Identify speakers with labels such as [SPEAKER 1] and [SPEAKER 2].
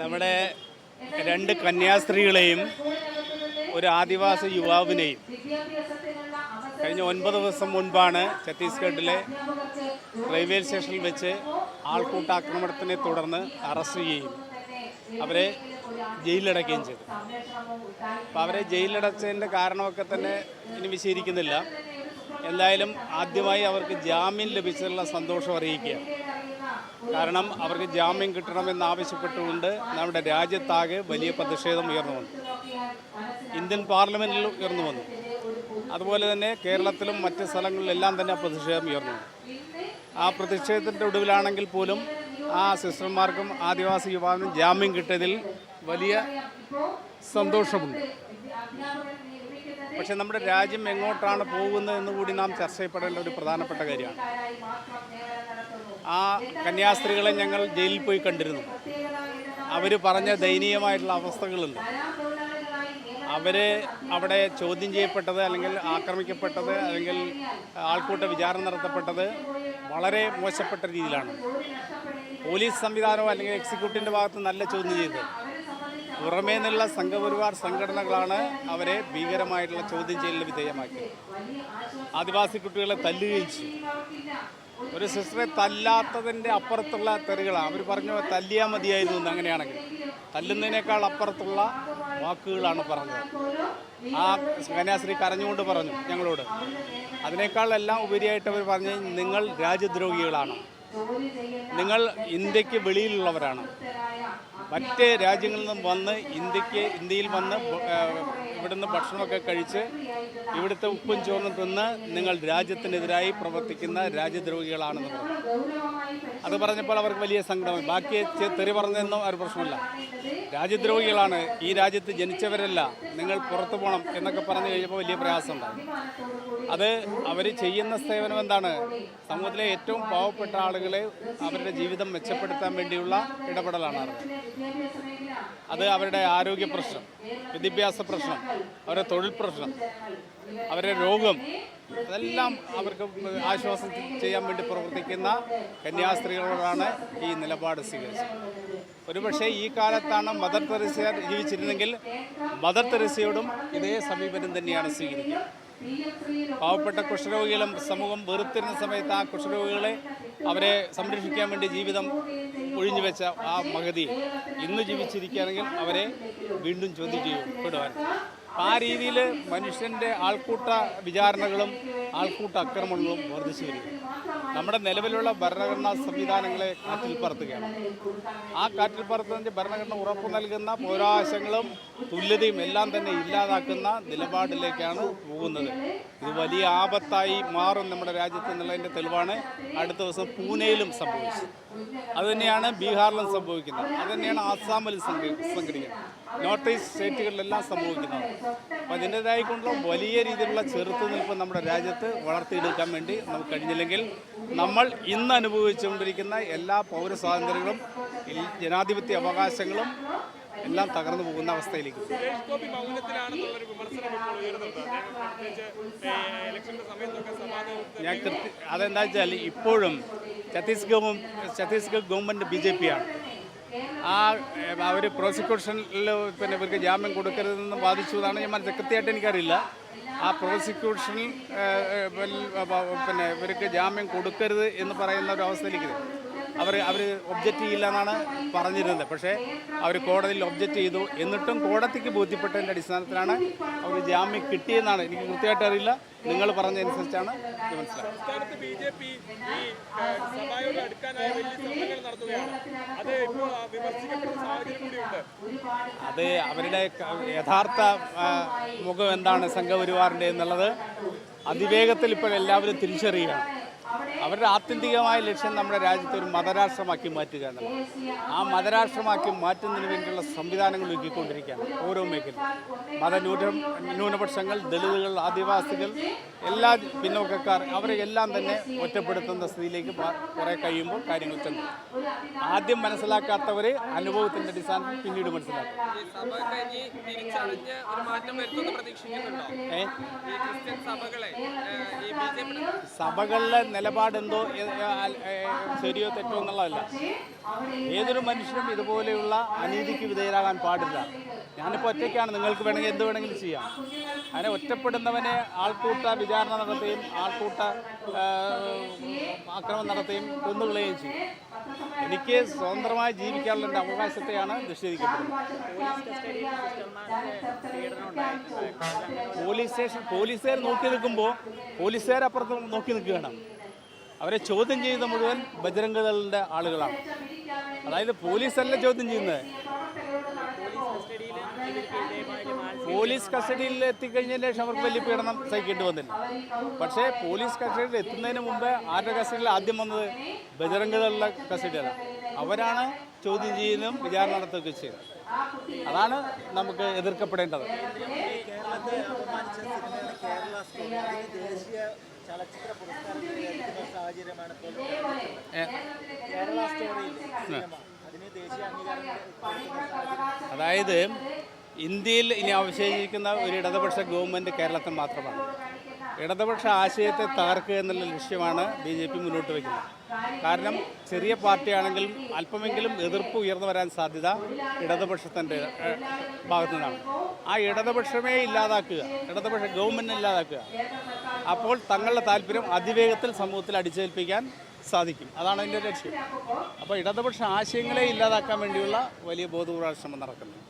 [SPEAKER 1] നമ്മുടെ രണ്ട് കന്യാസ്ത്രീകളെയും ഒരു ആദിവാസി യുവാവിനെയും കഴിഞ്ഞ ഒൻപത് ദിവസം മുൻപാണ് ഛത്തീസ്ഗഡിലെ റെയിൽവേ സ്റ്റേഷനിൽ വെച്ച് ആൾക്കൂട്ടാക്രമണത്തിനെ തുടർന്ന് അറസ്റ്റ് ചെയ്യുകയും അവരെ ജയിലിലടയ്ക്കുകയും ചെയ്തു. അപ്പോൾ അവരെ ജയിലിലടച്ചതിന്റെ കാരണമൊക്കെ തന്നെ ഇനി വിശദീകരിക്കുന്നില്ല. എന്തായാലും ആദ്യമായി അവർക്ക് ജാമ്യം ലഭിച്ചതിലുള്ള സന്തോഷം അറിയിക്കുക കാരണം അവർക്ക് ജാമ്യം കിട്ടണമെന്ന് ആവശ്യപ്പെട്ടുകൊണ്ട് നമ്മുടെ രാജ്യത്താകെ വലിയ പ്രതിഷേധം ഉയർന്നു വന്നു. ഇന്ത്യൻ പാർലമെന്റിൽ ഉയർന്നു വന്നു. അതുപോലെ തന്നെ കേരളത്തിലും മറ്റ് സ്ഥലങ്ങളിലെല്ലാം തന്നെ ആ പ്രതിഷേധം ഉയർന്നു. ആ പ്രതിഷേധത്തിന്റെ ഒടുവിലാണെങ്കിൽ പോലും ആ സിസ്റ്റർമാർക്കും ആദിവാസി യുവാവിനും ജാമ്യം കിട്ടിയതിൽ വലിയ സന്തോഷമുണ്ട്. പക്ഷെ നമ്മുടെ രാജ്യം എങ്ങോട്ടാണ് പോകുന്നത് എന്ന് കൂടി നാം ചർച്ച ചെയ്യപ്പെടേണ്ട ഒരു പ്രധാനപ്പെട്ട കാര്യമാണ്. ആ കന്യാസ്ത്രീകളെ ഞങ്ങൾ ജയിലിൽ പോയി കണ്ടിരുന്നു. അവർ പറഞ്ഞ ദയനീയമായിട്ടുള്ള അവസ്ഥകളുണ്ട്. അവർ അവിടെ ചോദ്യം ചെയ്യപ്പെട്ടത് അല്ലെങ്കിൽ ആക്രമിക്കപ്പെട്ടത് അല്ലെങ്കിൽ ആൾക്കൂട്ട വിചാരണ നടത്തപ്പെട്ടത് വളരെ മോശപ്പെട്ട രീതിയിലാണ്. പോലീസ് സംവിധാനമോ അല്ലെങ്കിൽ എക്സിക്യൂട്ടീവിന്റെ ഭാഗത്ത് നല്ല ചോദ്യം ചെയ്തത്. പുറമേ നിന്നുള്ള സംഘപരിവാർ സംഘടനകളാണ് അവരെ ഭീകരമായിട്ടുള്ള ചോദ്യം ചെയ്യലിന് വിധേയമാക്കിയത്. ആദിവാസി കുട്ടികളെ തല്ലുകയും ചെയ്തു. ഒരു സിസ്റ്ററെ തല്ലാത്തതിന്റെ അപ്പുറത്തുള്ള തെറികളാണ്. അവർ പറഞ്ഞു തല്ലിയാൽ മതിയായിരുന്നു എന്ന് അങ്ങനെയാണെങ്കിൽ. തല്ലുന്നതിനേക്കാൾ അപ്പുറത്തുള്ള വാക്കുകളാണ് പറഞ്ഞത്. ആ കന്യാസ്ത്രീ കരഞ്ഞുകൊണ്ട് പറഞ്ഞു ഞങ്ങളോട്. അതിനേക്കാളെല്ലാം ഉപരിയായിട്ട് അവർ പറഞ്ഞു നിങ്ങൾ രാജ്യദ്രോഹികളാണ്. നിങ്ങൾ ഇന്ത്യയ്ക്ക് വെളിയിലുള്ളവരാണ്. മറ്റ് രാജ്യങ്ങളിൽ നിന്നും വന്ന് ഇന്ത്യയ്ക്ക് ഇന്ത്യയിൽ വന്ന് ഇവിടുന്ന് ഭക്ഷണമൊക്കെ കഴിച്ച് ഇവിടുത്തെ ഉപ്പും ചോറും തിന്ന് നിങ്ങൾ രാജ്യത്തിനെതിരായി പ്രവർത്തിക്കുന്ന രാജ്യദ്രോഹികളാണെന്ന് പറഞ്ഞു. അത് പറഞ്ഞപ്പോൾ അവർക്ക് വലിയ സങ്കടമായി. ബാക്കി തെറി പറഞ്ഞതെന്നും ഒരു പ്രശ്നമില്ല. രാജ്യദ്രോഹികളാണ് ഈ രാജ്യത്ത് ജനിച്ചവരല്ല. നിങ്ങൾ പുറത്തു പോകണം എന്നൊക്കെ പറഞ്ഞു കഴിഞ്ഞപ്പോൾ വലിയ പ്രയാസമുണ്ടായി. അത് അവർ ചെയ്യുന്ന സേവനം എന്താണ്? സമൂഹത്തിലെ ഏറ്റവും പാവപ്പെട്ട ആളുകളെ അവരുടെ ജീവിതം മെച്ചപ്പെടുത്താൻ വേണ്ടിയുള്ള ഇടപെടലാണ് അത് അവരുടെ ആരോഗ്യ പ്രശ്നം വിദ്യാഭ്യാസ പ്രശ്നം അവരുടെ തൊഴിൽ പ്രശ്നം അവരുടെ രോഗം അതെല്ലാം അവർക്ക് ആശ്വാസം ചെയ്യാൻ വേണ്ടി പ്രവർത്തിക്കുന്ന കന്യാസ്ത്രീകളോടാണ് ഈ നിലപാട് സ്വീകരിച്ചത്. ഒരുപക്ഷെ ഈ കാലത്താണ് മദർ തെരേസ ജീവിച്ചിരുന്നെങ്കിൽ മദർ തെരേസയോടും ഇതേ സമീപനം തന്നെയാണ് സ്വീകരിക്കുക പാവപ്പെട്ട കുഷ്ഠരോഗികളും സമൂഹം വെറുത്തിരുന്ന സമയത്ത് ആ കുഷ്ഠരോഗികളെ അവരെ സംരക്ഷിക്കാൻ വേണ്ടി ജീവിതം ഒഴിഞ്ഞു വെച്ച ആ മഹതി ഇന്ന് ജീവിച്ചിരിക്കുകയാണെങ്കിൽ അവരെ വീണ്ടും ചോദ്യം ചെയ്യപ്പെടുവാൻ ആ രീതിയിൽ മനുഷ്യന്റെ ആൾക്കൂട്ട വിചാരണകളും ആൾക്കൂട്ട അക്രമങ്ങളും വർദ്ധിച്ചു വരിക നമ്മുടെ നിലവിലുള്ള ഭരണഘടനാ സംവിധാനങ്ങളെ കാറ്റിൽ പറത്തുകയാണ്. ആ കാറ്റിൽ പറത്തതിന്റെ ഭരണഘടന ഉറപ്പു നൽകുന്ന പൗരാവകാശങ്ങളും തുല്യതയും എല്ലാം തന്നെ ഇല്ലാതാക്കുന്ന നിലപാടിലേക്കാണ് പോകുന്നത്. ഇത് വലിയ ആപത്തായി മാറും നമ്മുടെ രാജ്യത്ത് എന്നുള്ളതിന്റെ തെളിവാണ് അടുത്ത ദിവസം പൂനെയിലും സംഭവിച്ചത്. അതുതന്നെയാണ് ബീഹാറിലും സംഭവിക്കുന്നത്. അതുതന്നെയാണ് ആസാമിലും സംഘ- സംഘടിക്കുന്നത്. നോർത്ത് ഈസ്റ്റ് സ്റ്റേറ്റുകളിലെല്ലാം സംഭവിക്കുന്നത്. അപ്പോൾ അതിന്റെതായിക്കൊണ്ടുള്ള വലിയ രീതിയിലുള്ള ചെറുത്തുനിൽപ്പ് നമ്മുടെ രാജ്യത്ത് വളർത്തിയെടുക്കാൻ വേണ്ടി നമുക്ക് കഴിഞ്ഞില്ലെങ്കിൽ നമ്മൾ ഇന്ന് അനുഭവിച്ചുകൊണ്ടിരിക്കുന്ന എല്ലാ പൗരസ്വാതന്ത്ര്യങ്ങളും ജനാധിപത്യ അവകാശങ്ങളും എല്ലാം തകർന്നു പോകുന്ന അവസ്ഥയിലേക്ക്. ഞാൻ കൃത്യ അതെന്താ വെച്ചാൽ ഇപ്പോഴും Chhattisgarh Chhattisgarh government B J P ആണ് ആ അവർ പ്രോസിക്യൂഷനിൽ പിന്നെ ഇവർക്ക് ജാമ്യം കൊടുക്കരുതെന്ന് വാദിച്ചു എന്നാണ് ഞാൻ കൃത്യമായിട്ട് എനിക്കറിയില്ല. ആ വ- പിന്നെ ഇവർക്ക് ജാമ്യം കൊടുക്കരുത് എന്ന് പറയുന്ന ഒരു അവസ്ഥയിലേക്ക് അവർ അവർ ഒബ്ജക്റ്റ് ചെയ്യില്ല എന്നാണ് പറഞ്ഞിരുന്നത്. പക്ഷേ അവർ കോടതിയിൽ ഒബ്ജക്റ്റ് ചെയ്തു. എന്നിട്ടും കോടതിക്ക് ബോധ്യപ്പെട്ടതിന്റെ അടിസ്ഥാനത്തിലാണ് അവർ ജാമ്യം കിട്ടിയെന്നാണ്. എനിക്ക് കൃത്യമായിട്ട് അറിയില്ല. നിങ്ങൾ പറഞ്ഞതനുസരിച്ചാണ്
[SPEAKER 2] അത്
[SPEAKER 1] അവരുടെ യഥാർത്ഥ മുഖം എന്താണ് സംഘപരിവാറിന്റെ എന്നുള്ളത് അതിവേഗത്തിൽ ഇപ്പോൾ എല്ലാവരും തിരിച്ചറിയുകയാണ്. അവരുടെ ആത്യന്തികമായ ലക്ഷ്യം നമ്മുടെ രാജ്യത്തെ ഒരു മതരാഷ്ട്രമാക്കി മാറ്റുക എന്നുള്ളത് ആ മതരാഷ്ട്രമാക്കി മാറ്റുന്നതിന് വേണ്ടിയുള്ള സംവിധാനങ്ങൾ ഒരുക്കിക്കൊണ്ടിരിക്കുകയാണ് ഓരോ മേഖലയും മതന്യൂന ന്യൂനപക്ഷങ്ങൾ ദളിതുകൾ ആദിവാസികൾ എല്ലാ പിന്നോക്കക്കാർ അവരെ എല്ലാം തന്നെ ഒറ്റപ്പെടുത്തുന്ന സ്ഥിതിയിലേക്ക് കുറേ കഴിയുമ്പോൾ കാര്യങ്ങൾ ചെന്നു. ആദ്യം മനസ്സിലാക്കാത്തവർ അനുഭവത്തിന്റെ അടിസ്ഥാനത്തിൽ പിന്നീട് മനസ്സിലാക്കും. സഭകളിലെ നില നിലപാടെന്തോ ശരിയോ തെറ്റോ എന്നുള്ളതല്ല. ഏതൊരു മനുഷ്യനും ഇതുപോലെയുള്ള അനീതിക്ക് വിധേയരാകാൻ പാടില്ല. ഞാനിപ്പോൾ ഒറ്റയ്ക്കാണ്. നിങ്ങൾക്ക് വേണമെങ്കിൽ എന്ത് വേണമെങ്കിലും ചെയ്യാം. അങ്ങനെ ഒറ്റപ്പെടുന്നവനെ ആൾക്കൂട്ട വിചാരണ നടത്തുകയും ആൾക്കൂട്ട ആക്രമം ആക്രമണം നടത്തുകയും കൊന്നുകളയുകയും ചെയ്യും. എനിക്ക് സ്വതന്ത്രമായി ജീവിക്കാനുള്ള എന്റെ അവകാശത്തെയാണ് നിഷേധിക്കപ്പെടുന്നത് പോലീസ് സ്റ്റേഷൻ പോലീസുകാർ നോക്കി നിൽക്കുമ്പോൾ പോലീസുകാർ അപ്പുറത്ത് നോക്കി നിൽക്കുകയാണ്. അവരെ ചോദ്യം ചെയ്ത മുഴുവൻ ബജരംഗ ദളിന്റെ ആളുകളാണ്. അതായത് പോലീസല്ല ചോദ്യം ചെയ്യുന്നത്? പോലീസ് കസ്റ്റഡിയിൽ എത്തിക്കഴിഞ്ഞതിന് ശേഷം അവർക്ക് വലിയ പീഡനം സഹിക്കേണ്ടി വന്നില്ല. പക്ഷേ പോലീസ് കസ്റ്റഡിയിൽ എത്തുന്നതിന് മുമ്പ് ആരുടെ കസ്റ്റഡിയിൽ ആദ്യം വന്നത് ബജരംഗ ദളിന്റെ കസ്റ്റഡിയാണ് അവരാണ് ചോദ്യം ചെയ്യുന്നതും വിചാരണ നടത്തുകയൊക്കെ ചെയ്യുന്നത് അതാണ് നമുക്ക് എതിർക്കപ്പെടേണ്ടത്.
[SPEAKER 3] കേരളത്തെ കേരള
[SPEAKER 1] അതായത് ഇന്ത്യയിൽ ഇനി അവശേഷിക്കുന്ന ഒരു ഇടതുപക്ഷ ഗവൺമെന്റ് കേരളത്തിൽ മാത്രമാണ്. ഇടതുപക്ഷ ആശയത്തെ തകർക്കുക എന്നുള്ള ലക്ഷ്യമാണ് ബി ജെ പി മുന്നോട്ട് വയ്ക്കുന്നത്. കാരണം ചെറിയ പാർട്ടിയാണെങ്കിലും അല്പമെങ്കിലും എതിർപ്പ് ഉയർന്നു വരാൻ സാധ്യത ഇടതുപക്ഷത്തിന്റെ ഭാഗത്തു നിന്നാണ് ആ ഇടതുപക്ഷമേ ഇല്ലാതാക്കുക ഇടതുപക്ഷ ഗവൺമെന്റ് ഇല്ലാതാക്കുക. അപ്പോൾ തങ്ങളുടെ താല്പര്യം അതിവേഗത്തിൽ സമൂഹത്തിൽ അടിച്ചേൽപ്പിക്കാൻ സാധിക്കും. അതാണ് അതിന്റെ ലക്ഷ്യം. അപ്പോൾ ഇടതുപക്ഷ ആശയങ്ങളെ ഇല്ലാതാക്കാൻ വേണ്ടിയുള്ള വലിയ ബോധപൂർവ ശ്രമം നടക്കുന്നത്.